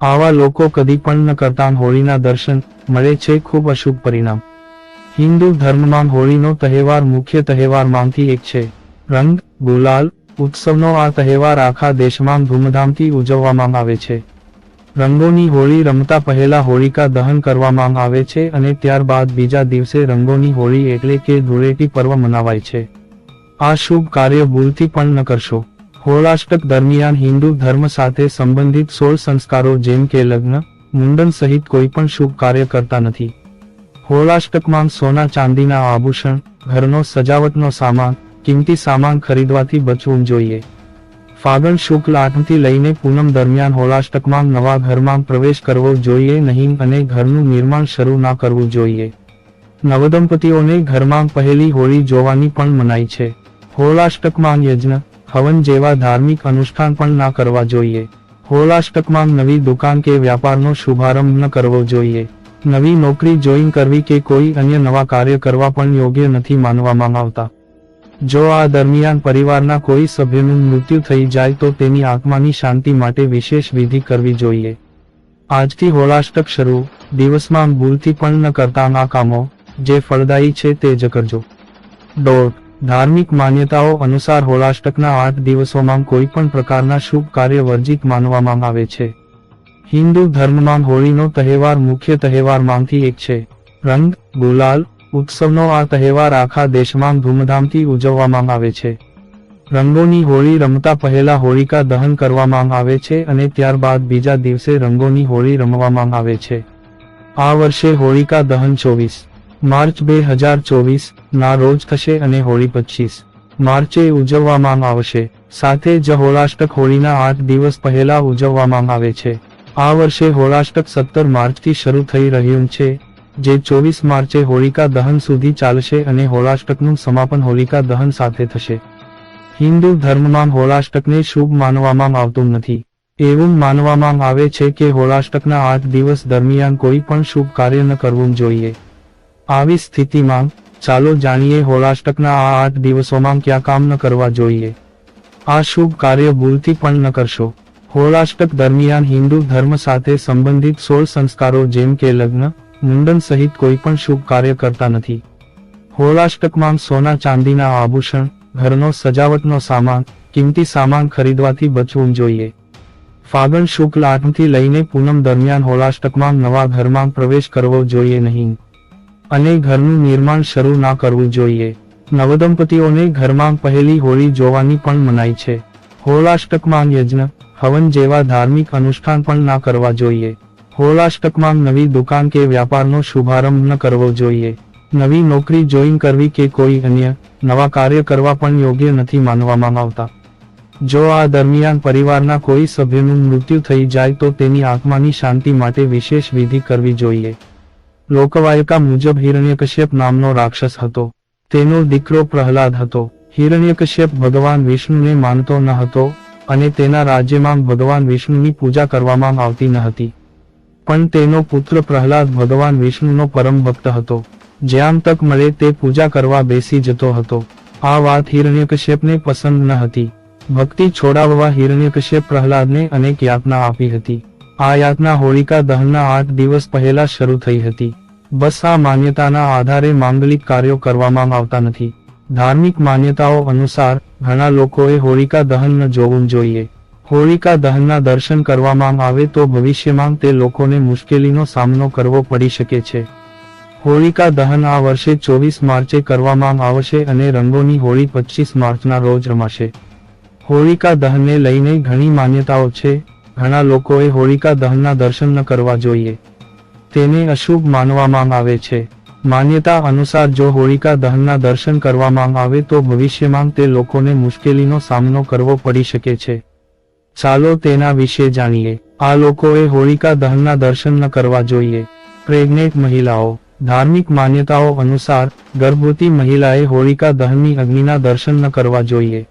આવા લોકો કદી પણ ન કરતા હોળીના દર્શન, મળે છે ખૂબ અશુભ પરિણામ. હિન્દુ ધર્મમાં હોળીનો તહેવાર મુખ્ય તહેવારમાંથી એક છે. રંગ, ગુલાલ, ઉત્સવનો આ તહેવાર આખા દેશમાં ધૂમધામથી ઉજવવામાં આવે છે. રંગોની હોળી રમતા પહેલા હોળિકા દહન કરવામાં આવે છે અને ત્યારબાદ બીજા દિવસે રંગોની હોળી એટલે કે ધૂળેટી પર્વ મનાવાય છે. આ શુભ કાર્ય ભૂલથી પણ ન કરશો. હોળાષ્ટક દરમિયાન હિન્દુ ધર્મ સાથે સંબંધિત સોળ સંસ્કારો જેમ કે લગ્ન, મુંડન સહિત કોઈ પણ શુભ કાર્ય કરતા નથી. હોળાષ્ટકમાં સોના ચાંદીના આભૂષણ, ઘરનો સજાવટનો સામાન, કિંમતી સામાન ખરીદવાથી બચવું જોઈએ. ફાગણ શુક્લ આઠમથી લઈને પૂનમ દરમિયાન હોળાષ્ટકમાં નવા ઘરમાં પ્રવેશ કરવો જોઈએ નહીં અને ઘરનું નિર્માણ શરૂ ના કરવું જોઈએ. નવદંપતીઓને ઘરમાં પહેલી હોળી જોવાની પણ મનાઈ છે. હોળાષ્ટકમાં યજ્ઞ હવન જેવા ધાર્મિક અનુષ્ઠાન પણ ના કરવા જોઈએ. હોળાષ્ટકમાં નવી દુકાન કે વ્યાપારનો શુભારંભ ન કરવો જોઈએ. નવી નોકરી જોઈન કરવી કે કોઈ અન્ય નવા કાર્ય કરવા પણ યોગ્ય નથી માનવામાં આવતા. જો આ દરમિયાન પરિવારના કોઈ સભ્યનું મૃત્યુ થઈ જાય તો તેની આત્માની શાંતિ માટે વિશેષ વિધિ કરવી જોઈએ. આજથી હોળાષ્ટક શરૂ. દિવસમાં ભૂલથી પણ ન કરતા આ કામો, જે ફળદાયી છે તે જ કરજો. દોઢ ધાર્મિક માન્યતાઓ અનુસાર હોળાષ્ટકના આઠ દિવસોમાં કોઈ પણ પ્રકારના શુભ કાર્ય વર્જિત માનવામાં આવે છે. હિન્દુ ધર્મમાં હોળીનો તહેવાર મુખ્ય તહેવારમાંથી એક છે. રંગ, ગુલાલ, ઉત્સવનો આ તહેવાર આખા દેશમાં ધૂમધામથી ઉજવવામાં આવે છે. રંગોની હોળી રમતા પહેલા હોળિકા દહન કરવામાં આવે છે અને ત્યારબાદ બીજા દિવસે રંગોની હોળી રમવામાં આવે છે. આ વર્ષે હોળિકા દહન ચોવીસ માર્ચ બે હજાર ચોવીસ, ના રોજ થશે અને હોળી પચીસ. માર્ચે ઉજવવામાં આવશે. સાથે જ હોળાષ્ટક હોળીના આઠ દિવસ પહેલા ઉજવવામાં આવે છે. આ વર્ષે હોળાષ્ટક સત્તર માર્ચથી શરૂ થઈ રહ્યું છે, જે ચોવીસ માર્ચે હોળિકા દહન સુધી ચાલશે અને હોળાષ્ટકનું સમાપન હોલિકા દહન સાથે થશે. હિન્દુ ધર્મમાં હોળાષ્ટકને શુભ માનવામાં આવતું નથી. એવું માનવામાં આવે છે કે હોળાષ્ટકના આઠ દિવસ દરમિયાન કોઈ પણ શુભ કાર્ય ન કરવું જોઈએ. આવી સ્થિતિમાં, ચાલો જાણીએ હોળાષ્ટકના આ આઠ દિવસોમાં ક્યાં કામ ન કરવા જોઈએ. આ શુભ કાર્ય ભૂલથી પણ ન કરશો. હોળાષ્ટક દરમિયાન હિન્દુ ધર્મ સાથે સંબંધિત સોળ સંસ્કારો જેમ કે લગ્ન, મુંડન સહિત કોઈ પણ શુભ કાર્ય કરતા નથી. હોળાષ્ટકમાં સોના ચાંદીના આભૂષણ, ઘરનો સજાવટનો સામાન, કિંમતી સામાન ખરીદવાથી બચવું જોઈએ. ફાગણ શુક્લ આઠમથી લઈને પૂનમ દરમિયાન હોળાષ્ટકમાં નવા ઘરમાં પ્રવેશ કરવો જોઈએ નહીં. અને ઘરનું નિર્માણ શરૂ ના કરવું જોઈએ. નવદંપતીઓને ઘરમાં પહેલી હોળી જોવાની પણ મનાઈ છે. હોળાષ્ટકમાં યજ્ઞ, હવન જેવા ધાર્મિક અનુષ્ઠાન પણ ના કરવા જોઈએ. હોળાષ્ટકમાં નવી દુકાન કે વ્યાપારનો શુભારંભ ન કરવો જોઈએ. નવી નોકરી જોઈન કરવી કે કોઈ અન્ય, નવા કાર્ય કરવા પણ યોગ્ય નથી માનવામાં આવતા. જો આ દરમિયાન પરિવારના કોઈ સભ્યનું મૃત્યુ થઈ જાય તો તેની આત્માની શાંતિ માટે વિશેષ વિધિ કરવી જોઈએ. લોકવાયકા મુજબ હિરણ્યકશ્યપ નામનો રાક્ષસ હતો. તેનો દીકરો પ્રહલાદ હતો. હિરણ્યકશ્યપ ભગવાન વિષ્ણુને માનતો ન હતો અને તેના રાજ્યમાં ભગવાન વિષ્ણુની પૂજા કરવામાં આવતી ન હતી. પણ તેનો પુત્ર પ્રહલાદ ભગવાન વિષ્ણુનો પરમ ભક્ત હતો. જ્યાં તક મળે તે પૂજા કરવા બેસી જતો હતો. આ વાત હિરણ્યકશ્યપને પસંદ ન હતી. ભક્તિ છોડાવવા હિરણ્યકશ્યપ પ્રહલાદને અનેક યાતના આપી હતી. આ યાતના હોળિકા દહનના આઠ દિવસ પહેલા શરૂ થઈ હતી. બસ આ માન્યતાના આધારે માંગલિક કાર્યો કરવામાં આવતા નથી. ધાર્મિક માન્યતાઓ અનુસાર, ઘણા લોકોએ હોળિકા દહન ન જોવું જોઈએ. હોળિકા દહનના દર્શન કરવામાં આવે તો ભવિષ્યમાં તે લોકોને મુશ્કેલીનો સામનો કરવો પડી શકે છે. હોળિકા દહન આ વર્ષે ચોવીસ માર્ચે કરવામાં આવશે અને રંગોની હોળી પચીસ માર્ચના રોજ રમાશે. હોળિકા દહનને લઈને ઘણી માન્યતાઓ છે. ઘણા લોકોએ હોળિકા દહનના દર્શન ન કરવા જોઈએ. તેને અશુભ માનવામાં આવે છે. માન્યતા અનુસાર જો હોળિકા દહનના દર્શન કરવામાં આવે તો ભવિષ્યમાં તે લોકોને મુશ્કેલીનો સામનો કરવો પડી શકે છે. ચાલો તેના વિશે જાણીએ. આ લોકોએ હોળિકા દહનના દર્શન ન કરવા જોઈએ. પ્રેગ્નેન્ટ મહિલાઓ. ધાર્મિક માન્યતાઓ અનુસાર, ગર્ભવતી મહિલાએ હોળિકા દહનની અગ્નિના દર્શન ન કરવા જોઈએ.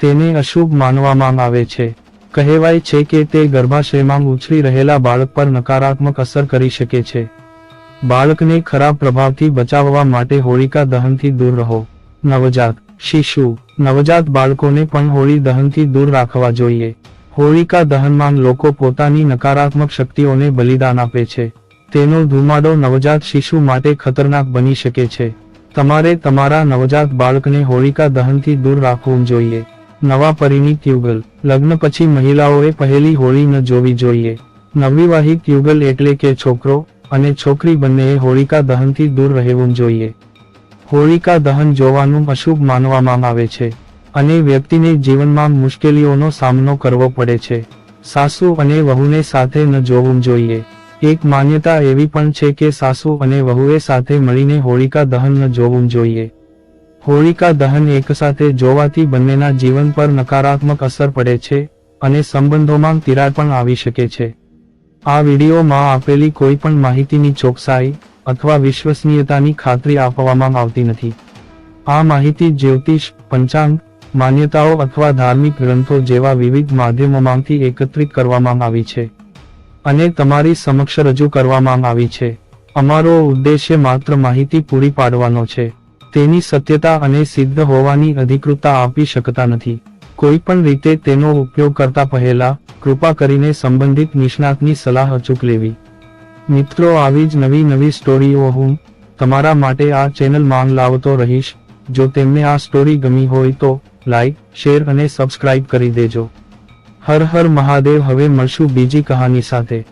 તેને અશુભ માનવામાં આવે છે. કહેવાય છે કે તે ગર્ભાશયમાં ઉછળી રહેલા બાળક પર નકારાત્મક અસર કરી શકે છે. બાળકને ખરાબ પ્રભાવથી બચાવવા માટે હોળિકા દહનથી દૂર રહો. નવજાત શિશુ. નવજાત બાળકોને પણ હોળી દહનથી દૂર રાખવા જોઈએ. હોળિકા દહનમાં લોકો પોતાની નકારાત્મક શક્તિઓને બલિદાન આપે છે. તેનો ધુમાડો નવજાત શિશુ માટે ખતરનાક બની શકે છે. તમારે તમારા નવજાત બાળકને હોળિકા દહનથી દૂર રાખવું જોઈએ. નવા પરિણીત યુગલ લગ્ન પછી મહિલાઓએ પહેલી હોળી ન જોવી જોઈએ. નવવિવાહિત યુગલ એટલે કે છોકરો અને છોકરી બંનેએ હોળિકા દહનથી દૂર રહેવું જોઈએ. હોળિકા દહન જોવાનું અશુભ માનવામાં આવે છે અને વ્યક્તિને જીવનમાં મુશ્કેલીઓનો સામનો કરવો પડે છે. સાસુ અને વહુને સાથે ન જોવું જોઈએ. એક માન્યતા એવી પણ છે કે સાસુ અને વહુએ સાથે મળીને હોળિકા દહન ન જોવું જોઈએ. હોળિકા દહન એકસાથે જોવાથી બંનેના જીવન પર નકારાત્મક અસર પડે છે અને સંબંધોમાં તિરાડ પણ આવી શકે છે. આ વિડીયોમાં આપેલી કોઈ પણ માહિતીની ચોકસાઈ અથવા વિશ્વસનીયતાની ખાતરી આપવામાં આવતી નથી. આ માહિતી જ્યોતિષ, પંચાંગ, માન્યતાઓ અથવા ધાર્મિક ગ્રંથો જેવા વિવિધ માધ્યમોમાંથી એકત્રિત કરવામાં આવી છે અને તમારી સમક્ષ રજૂ કરવામાં આવી છે. અમારો ઉદ્દેશ્ય માત્ર માહિતી પૂરી પાડવાનો છે. તેની સત્યતા અને સિદ્ધ હોવાની અધિકૃતતા આપી શકતા નથી. કોઈ પણ રીતે તેનો ઉપયોગ કરતા પહેલા, કૃપા કરીને સંબંધિત નિષ્ણાતની સલાહ અચૂક લેવી. મિત્રો, આવી જ નવી નવી સ્ટોરીઓ હું તમારા માટે આ ચેનલ માંગ લાવતો રહીશ. જો તેમને આ સ્ટોરી ગમી હોય તો લાઈક, શેર અને સબસ્ક્રાઇબ કરી દેજો. હર હર મહાદેવ, હવે મળશું બીજી કહાની સાથે.